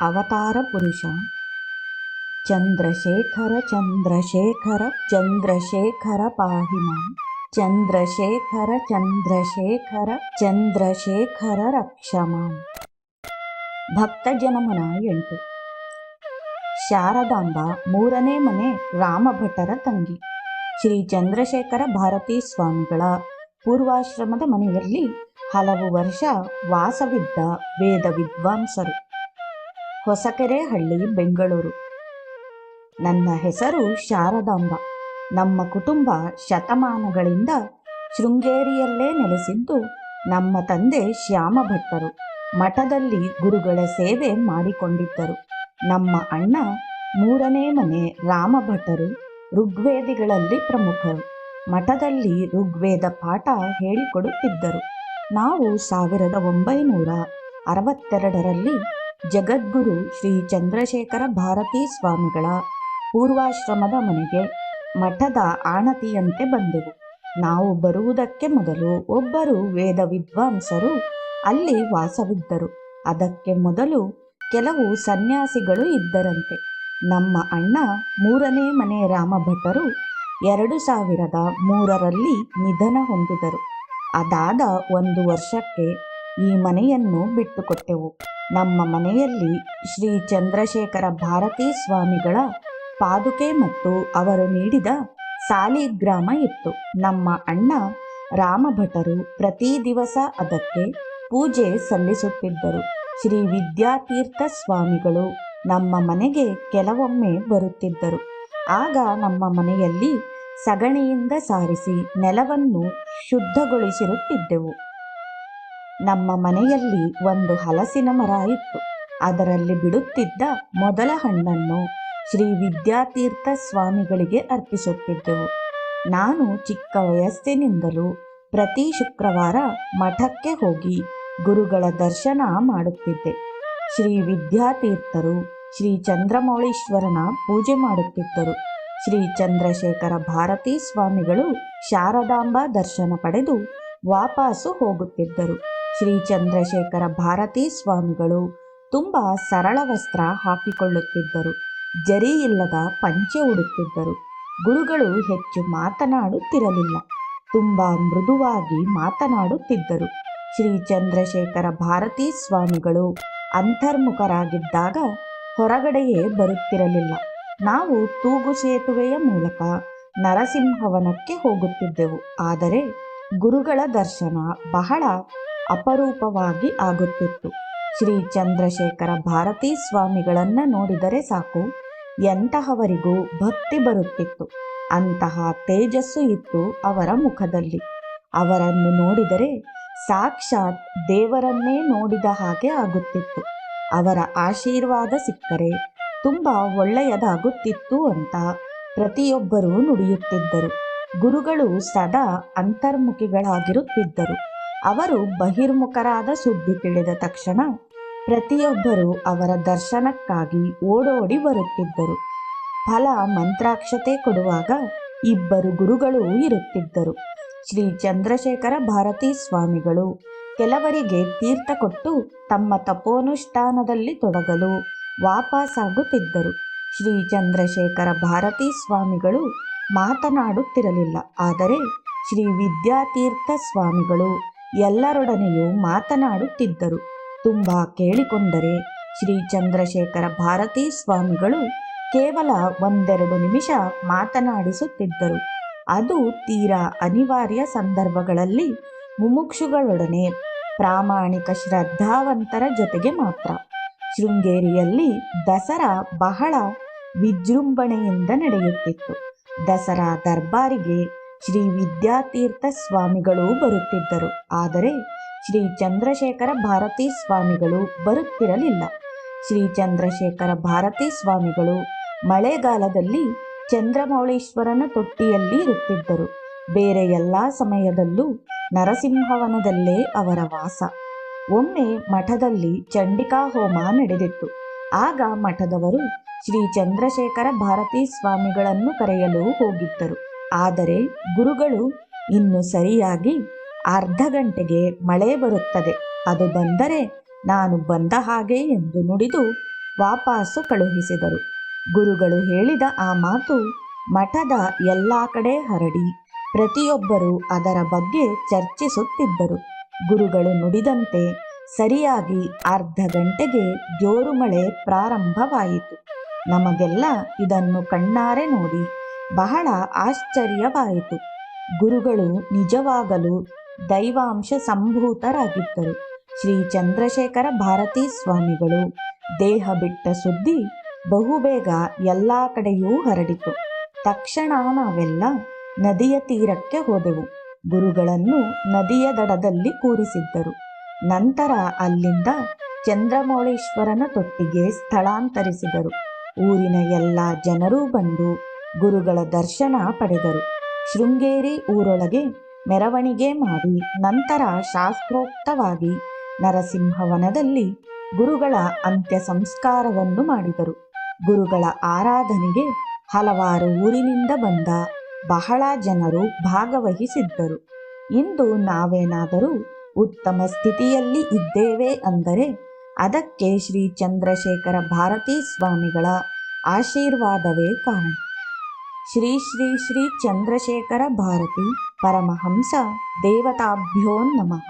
ಅವತಾರ ಪುರುಷ. ಚಂದ್ರಶೇಖರ ಚಂದ್ರಶೇಖರ ಚಂದ್ರಶೇಖರ ಪಾಹಿಮ ಚಂದ್ರಶೇಖರ ಚಂದ್ರಶೇಖರ ಚಂದ್ರಶೇಖರ ರಕ್ಷ ಮಾಂ ಭಕ್ತ ಜನಮನ ಎಂಟು. ಶಾರದಾಂಬ ಮೂರನೇ ಮನೆ ರಾಮಭಟ್ಟರ ತಂಗಿ. ಶ್ರೀ ಚಂದ್ರಶೇಖರ ಭಾರತೀ ಸ್ವಾಮಿಗಳ ಪೂರ್ವಾಶ್ರಮದ ಮನೆಯಲ್ಲಿ ಹಲವು ವರ್ಷ ವಾಸವಿದ್ದ ವೇದ ವಿದ್ವಾಂಸರು. ಹೊಸಕೆರೆಹಳ್ಳಿ ಬೆಂಗಳೂರು. ನನ್ನ ಹೆಸರು ಶಾರದಾಂಬ. ನಮ್ಮ ಕುಟುಂಬ ಶತಮಾನಗಳಿಂದ ಶೃಂಗೇರಿಯಲ್ಲೇ ನೆಲೆಸಿದ್ದು ನಮ್ಮ ತಂದೆ ಶ್ಯಾಮ ಭಟ್ಟರು ಮಠದಲ್ಲಿ ಗುರುಗಳ ಸೇವೆ ಮಾಡಿಕೊಂಡಿದ್ದರು. ನಮ್ಮ ಅಣ್ಣ ಮೂರನೇ ಮನೆ ರಾಮಭಟ್ಟರು, ಋಗ್ವೇದಿಗಳಲ್ಲಿ ಪ್ರಮುಖರು. ಮಠದಲ್ಲಿ ಋಗ್ವೇದ ಪಾಠ ಹೇಳಿಕೊಡುತ್ತಿದ್ದರು. ನಾವು ಸಾವಿರದ ಒಂಬೈನೂರ ಅರವತ್ತೆರಡರಲ್ಲಿ ಜಗದ್ಗುರು ಶ್ರೀ ಚಂದ್ರಶೇಖರ ಭಾರತೀ ಸ್ವಾಮಿಗಳ ಪೂರ್ವಾಶ್ರಮದ ಮನೆಗೆ ಮಠದ ಆಣತಿಯಂತೆ ಬಂದೆವು. ನಾವು ಬರುವುದಕ್ಕೆ ಮೊದಲು ಒಬ್ಬರು ವೇದ ವಿದ್ವಾಂಸರು ಅಲ್ಲಿ ವಾಸವಿದ್ದರು. ಅದಕ್ಕೆ ಮೊದಲು ಕೆಲವು ಸನ್ಯಾಸಿಗಳು ಇದ್ದರಂತೆ. ನಮ್ಮ ಅಣ್ಣ ಮೂರನೇ ಮನೆ ರಾಮಭಟ್ಟರು ಎರಡು ಸಾವಿರದ ಮೂರರಲ್ಲಿ ನಿಧನ ಹೊಂದಿದರು. ಅದಾದ ಒಂದು ವರ್ಷಕ್ಕೆ ಈ ಮನೆಯನ್ನು ಬಿಟ್ಟುಕೊಟ್ಟೆವು. ನಮ್ಮ ಮನೆಯಲ್ಲಿ ಶ್ರೀ ಚಂದ್ರಶೇಖರ ಭಾರತೀ ಸ್ವಾಮಿಗಳ ಪಾದುಕೆ ಮತ್ತು ಅವರು ನೀಡಿದ ಸಾಲಿಗ್ರಾಮ ಇತ್ತು. ನಮ್ಮ ಅಣ್ಣ ರಾಮಭಟರು ಪ್ರತಿ ದಿವಸ ಅದಕ್ಕೆ ಪೂಜೆ ಸಲ್ಲಿಸುತ್ತಿದ್ದರು. ಶ್ರೀ ವಿದ್ಯಾತೀರ್ಥ ಸ್ವಾಮಿಗಳು ನಮ್ಮ ಮನೆಗೆ ಕೆಲವೊಮ್ಮೆ ಬರುತ್ತಿದ್ದರು. ಆಗ ನಮ್ಮ ಮನೆಯಲ್ಲಿ ಸಗಣಿಯಿಂದ ಸಾರಿಸಿ ನೆಲವನ್ನು ಶುದ್ಧಗೊಳಿಸಿರುತ್ತಿದ್ದೆವು. ನಮ್ಮ ಮನೆಯಲ್ಲಿ ಒಂದು ಹಲಸಿನ ಮರ ಇತ್ತು. ಅದರಲ್ಲಿ ಬಿಡುತ್ತಿದ್ದ ಮೊದಲ ಹಣ್ಣನ್ನು ಶ್ರೀ ವಿದ್ಯಾತೀರ್ಥ ಸ್ವಾಮಿಗಳಿಗೆ ಅರ್ಪಿಸುತ್ತಿದ್ದೆವು. ನಾನು ಚಿಕ್ಕ ವಯಸ್ಸಿನಿಂದಲೂ ಪ್ರತಿ ಶುಕ್ರವಾರ ಮಠಕ್ಕೆ ಹೋಗಿ ಗುರುಗಳ ದರ್ಶನ ಮಾಡುತ್ತಿದ್ದೆ. ಶ್ರೀ ವಿದ್ಯಾತೀರ್ಥರು ಶ್ರೀ ಚಂದ್ರಮೌಳೀಶ್ವರನ ಪೂಜೆ ಮಾಡುತ್ತಿದ್ದರು. ಶ್ರೀ ಚಂದ್ರಶೇಖರ ಭಾರತೀ ಸ್ವಾಮಿಗಳು ಶಾರದಾಂಬ ದರ್ಶನ ಪಡೆದು ವಾಪಸ್ಸು ಹೋಗುತ್ತಿದ್ದರು. ಶ್ರೀ ಚಂದ್ರಶೇಖರ ಭಾರತೀ ಸ್ವಾಮಿಗಳು ತುಂಬ ಸರಳ ವಸ್ತ್ರ ಹಾಕಿಕೊಳ್ಳುತ್ತಿದ್ದರು. ಜರಿ ಇಲ್ಲದ ಪಂಚೆ ಉಡುತ್ತಿದ್ದರು. ಗುರುಗಳು ಹೆಚ್ಚು ಮಾತನಾಡುತ್ತಿರಲಿಲ್ಲ. ತುಂಬ ಮೃದುವಾಗಿ ಮಾತನಾಡುತ್ತಿದ್ದರು. ಶ್ರೀ ಚಂದ್ರಶೇಖರ ಭಾರತೀ ಸ್ವಾಮಿಗಳು ಅಂತರ್ಮುಖರಾಗಿದ್ದಾಗ ಹೊರಗಡೆಯೇ ಬರುತ್ತಿರಲಿಲ್ಲ. ನಾವು ತೂಗು ಸೇತುವೆಯ ಮೂಲಕ ನರಸಿಂಹವನಕ್ಕೆ ಹೋಗುತ್ತಿದ್ದೆವು. ಆದರೆ ಗುರುಗಳ ದರ್ಶನ ಬಹಳ ಅಪರೂಪವಾಗಿ ಆಗುತ್ತಿತ್ತು. ಶ್ರೀ ಚಂದ್ರಶೇಖರ ಭಾರತೀ ಸ್ವಾಮಿಗಳನ್ನು ನೋಡಿದರೆ ಸಾಕು, ಎಂತಹವರಿಗೂ ಭಕ್ತಿ ಬರುತ್ತಿತ್ತು. ಅಂತಹ ತೇಜಸ್ಸು ಇತ್ತು ಅವರ ಮುಖದಲ್ಲಿ. ಅವರನ್ನು ನೋಡಿದರೆ ಸಾಕ್ಷಾತ್ ದೇವರನ್ನೇ ನೋಡಿದ ಹಾಗೆ ಆಗುತ್ತಿತ್ತು. ಅವರ ಆಶೀರ್ವಾದ ಸಿಕ್ಕರೆ ತುಂಬ ಒಳ್ಳೆಯದಾಗುತ್ತಿತ್ತು ಅಂತ ಪ್ರತಿಯೊಬ್ಬರೂ ನುಡಿಯುತ್ತಿದ್ದರು. ಗುರುಗಳು ಸದಾ ಅಂತರ್ಮುಖಿಗಳಾಗಿರುತ್ತಿದ್ದರು. ಅವರು ಬಹಿರ್ಮುಖರಾದ ಸುದ್ದಿ ತಿಳಿದ ತಕ್ಷಣ ಪ್ರತಿಯೊಬ್ಬರೂ ಅವರ ದರ್ಶನಕ್ಕಾಗಿ ಓಡೋಡಿ ಬರುತ್ತಿದ್ದರು. ಫಲ ಮಂತ್ರಾಕ್ಷತೆ ಕೊಡುವಾಗ ಇಬ್ಬರು ಗುರುಗಳು ಇರುತ್ತಿದ್ದರು. ಶ್ರೀ ಚಂದ್ರಶೇಖರ ಭಾರತೀ ಸ್ವಾಮಿಗಳು ಕೆಲವರಿಗೆ ತೀರ್ಥ ಕೊಟ್ಟು ತಮ್ಮ ತಪೋನುಷ್ಠಾನದಲ್ಲಿ ತೊಡಗಲು ವಾಪಸಾಗುತ್ತಿದ್ದರು. ಶ್ರೀ ಚಂದ್ರಶೇಖರ ಭಾರತೀ ಸ್ವಾಮಿಗಳು ಮಾತನಾಡುತ್ತಿರಲಿಲ್ಲ. ಆದರೆ ಶ್ರೀ ವಿದ್ಯಾತೀರ್ಥ ಸ್ವಾಮಿಗಳು ಎಲ್ಲರೊಡನೆಯೂ ಮಾತನಾಡುತ್ತಿದ್ದರು. ತುಂಬ ಕೇಳಿಕೊಂಡರೆ ಶ್ರೀ ಚಂದ್ರಶೇಖರ ಭಾರತೀ ಸ್ವಾಮಿಗಳು ಕೇವಲ ಒಂದೆರಡು ನಿಮಿಷ ಮಾತನಾಡಿಸುತ್ತಿದ್ದರು. ಅದು ತೀರಾ ಅನಿವಾರ್ಯ ಸಂದರ್ಭಗಳಲ್ಲಿ ಮುಮುಕ್ಷುಗಳೊಡನೆ ಪ್ರಾಮಾಣಿಕ ಶ್ರದ್ಧಾವಂತರ ಜೊತೆಗೆ ಮಾತ್ರ. ಶೃಂಗೇರಿಯಲ್ಲಿ ದಸರಾ ಬಹಳ ವಿಜೃಂಭಣೆಯಿಂದ ನಡೆಯುತ್ತಿತ್ತು. ದಸರಾ ದರ್ಬಾರಿಗೆ ಶ್ರೀ ವಿದ್ಯಾತೀರ್ಥ ಸ್ವಾಮಿಗಳು ಬರುತ್ತಿದ್ದರು. ಆದರೆ ಶ್ರೀ ಚಂದ್ರಶೇಖರ ಭಾರತೀ ಸ್ವಾಮಿಗಳು ಬರುತ್ತಿರಲಿಲ್ಲ. ಶ್ರೀ ಚಂದ್ರಶೇಖರ ಭಾರತೀ ಸ್ವಾಮಿಗಳು ಮಳೆಗಾಲದಲ್ಲಿ ಚಂದ್ರಮೌಳೇಶ್ವರನ ತೊಟ್ಟಿಯಲ್ಲಿ ಇರುತ್ತಿದ್ದರು. ಬೇರೆ ಎಲ್ಲ ಸಮಯದಲ್ಲೂ ನರಸಿಂಹವನದಲ್ಲೇ ಅವರ ವಾಸ. ಒಮ್ಮೆ ಮಠದಲ್ಲಿ ಚಂಡಿಕಾ ಹೋಮ ನಡೆದಿತ್ತು. ಆಗ ಮಠದವರು ಶ್ರೀ ಚಂದ್ರಶೇಖರ ಭಾರತೀ ಸ್ವಾಮಿಗಳನ್ನು ಕರೆಯಲು ಹೋಗಿದ್ದರು. ಆದರೆ ಗುರುಗಳು ಇನ್ನು ಸರಿಯಾಗಿ ಅರ್ಧ ಗಂಟೆಗೆ ಮಳೆ ಬರುತ್ತದೆ. ಅದು ಬಂದರೆ ನಾನು ಬಂದ ಹಾಗೆ ಎಂದು ನುಡಿದು ವಾಪಸ್ಸು ಕಳುಹಿಸಿದರು. ಗುರುಗಳು ಹೇಳಿದ ಆ ಮಾತು ಮಠದ ಎಲ್ಲ ಕಡೆ ಹರಡಿ ಪ್ರತಿಯೊಬ್ಬರೂ ಅದರ ಬಗ್ಗೆ ಚರ್ಚಿಸುತ್ತಿದ್ದರು. ಗುರುಗಳು ನುಡಿದಂತೆ ಸರಿಯಾಗಿ ಅರ್ಧ ಗಂಟೆಗೆ ಜೋರು ಮಳೆ ಪ್ರಾರಂಭವಾಯಿತು. ನಮಗೆಲ್ಲ ಇದನ್ನು ಕಣ್ಣಾರೆ ನೋಡಿ ಬಹಳ ಆಶ್ಚರ್ಯವಾಯಿತು. ಗುರುಗಳು ನಿಜವಾಗಲೂ ದೈವಾಂಶ ಸಂಭೂತರಾಗಿದ್ದರು. ಶ್ರೀ ಚಂದ್ರಶೇಖರ ಭಾರತೀ ಸ್ವಾಮಿಗಳು ದೇಹ ಬಿಟ್ಟ ಸುದ್ದಿ ಬಹುಬೇಗ ಎಲ್ಲ ಕಡೆಯೂ ಹರಡಿತು. ತಕ್ಷಣ ನಾವೆಲ್ಲ ನದಿಯ ತೀರಕ್ಕೆ ಹೋದೆವು. ಗುರುಗಳನ್ನು ನದಿಯ ದಡದಲ್ಲಿ ಕೂರಿಸಿದ್ದರು. ನಂತರ ಅಲ್ಲಿಂದ ಚಂದ್ರಮೌಳೇಶ್ವರನ ತೊಟ್ಟಿಗೆ ಸ್ಥಳಾಂತರಿಸಿದರು. ಊರಿನ ಎಲ್ಲ ಜನರೂ ಬಂದು ಗುರುಗಳ ದರ್ಶನ ಪಡೆದರು. ಶೃಂಗೇರಿ ಊರೊಳಗೆ ಮೆರವಣಿಗೆ ಮಾಡಿ ನಂತರ ಶಾಸ್ತ್ರೋಕ್ತವಾಗಿ ನರಸಿಂಹವನದಲ್ಲಿ ಗುರುಗಳ ಅಂತ್ಯ ಸಂಸ್ಕಾರವನ್ನು ಮಾಡಿದರು. ಗುರುಗಳ ಆರಾಧನೆಗೆ ಹಲವಾರು ಊರಿನಿಂದ ಬಂದ ಬಹಳ ಜನರು ಭಾಗವಹಿಸಿದ್ದರು. ಇಂದು ನಾವೇನಾದರೂ ಉತ್ತಮ ಸ್ಥಿತಿಯಲ್ಲಿ ಇದ್ದೇವೆ ಅಂದರೆ ಅದಕ್ಕೆ ಶ್ರೀ ಚಂದ್ರಶೇಖರ ಭಾರತೀ ಸ್ವಾಮಿಗಳ ಆಶೀರ್ವಾದವೇ ಕಾರಣ. ಶ್ರೀ ಶ್ರೀ ಶ್ರೀ ಚಂದ್ರಶೇಖರ ಭಾರತಿ ಪರಮಹಂಸ ದೇವತಾಭ್ಯೋ ನಮಃ